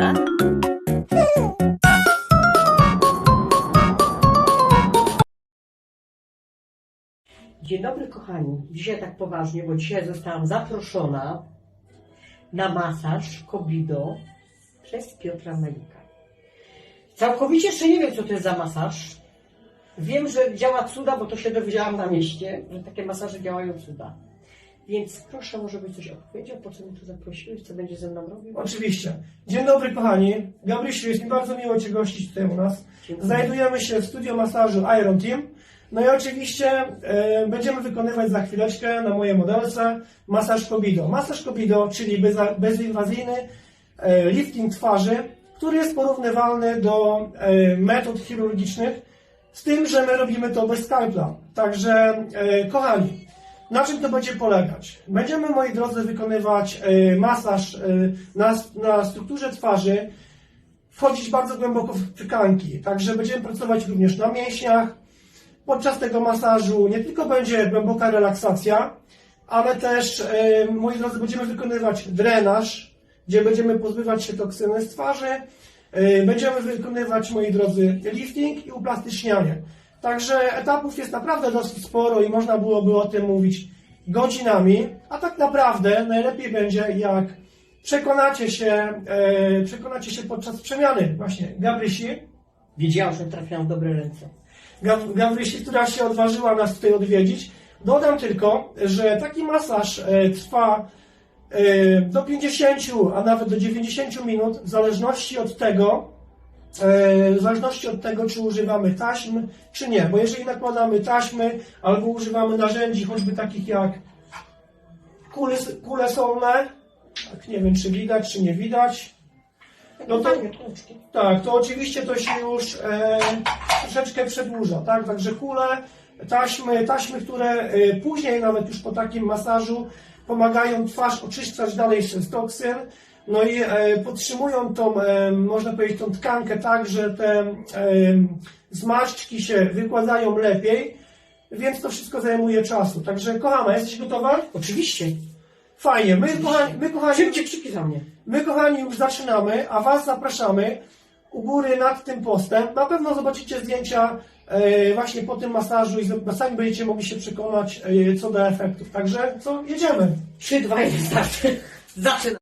Dzień dobry kochani. Dzisiaj tak poważnie, bo dzisiaj zostałam zaproszona na masaż Kobido przez Piotra Malika. Całkowicie jeszcze nie wiem, co to jest za masaż. Wiem, że działa cuda, bo to się dowiedziałam na mieście, że takie masaże działają cuda. Więc proszę, może byś coś opowiedział, po co mnie tu zaprosiłeś, co będzie ze mną robił? Oczywiście. Dzień dobry kochani. Gabrysiu, jest mi bardzo miło Cię gościć tutaj u nas. Dziękuję. Znajdujemy się w studio masażu Iron Team. No i oczywiście e, będziemy wykonywać za chwileczkę na mojej modelce masaż Kobido. Masaż Kobido, czyli beza, bezinwazyjny e, lifting twarzy, który jest porównywalny do e, metod chirurgicznych, z tym, że my robimy to bez skalpla. Także e, kochani, na czym to będzie polegać? Będziemy, moi drodzy, wykonywać e, masaż e, na, na strukturze twarzy, wchodzić bardzo głęboko w tkanki. Także będziemy pracować również na mięśniach. Podczas tego masażu nie tylko będzie głęboka relaksacja, ale też, e, moi drodzy, będziemy wykonywać drenaż, gdzie będziemy pozbywać się toksyny z twarzy. Będziemy wykonywać, moi drodzy, lifting i uplastycznianie. Także etapów jest naprawdę dosyć sporo i można byłoby o tym mówić godzinami, a tak naprawdę najlepiej będzie, jak przekonacie się, e, przekonacie się podczas przemiany właśnie Gabrysi, Wiedziałam, że trafiłam w dobre ręce. Gabrysi, która się odważyła nas tutaj odwiedzić. Dodam tylko, że taki masaż e, trwa e, do 50, a nawet do 90 minut, w zależności od tego, w zależności od tego, czy używamy taśm, czy nie. Bo jeżeli nakładamy taśmy, albo używamy narzędzi, choćby takich jak kule, kule solne, tak nie wiem, czy widać, czy nie widać, no to, tak, to oczywiście to się już e, troszeczkę przedłuża, tak? Także kule, taśmy, taśmy, które e, później nawet już po takim masażu pomagają twarz oczyszczać dalej z toksyn, no i e, podtrzymują tą, e, można powiedzieć, tą tkankę tak, że te e, zmarszczki się wykładają lepiej, więc to wszystko zajmuje czasu. Także kochana, jesteś gotowa? Oczywiście. Fajnie, my kochani, my kochani, Szybciej krzyki za mnie. My, kochani, już zaczynamy, a Was zapraszamy u góry nad tym postem. Na pewno zobaczycie zdjęcia właśnie po tym masażu i sami będziecie mogli się przekonać co do efektów. Także co, jedziemy. 3, 2, 1, start. Zaczynam.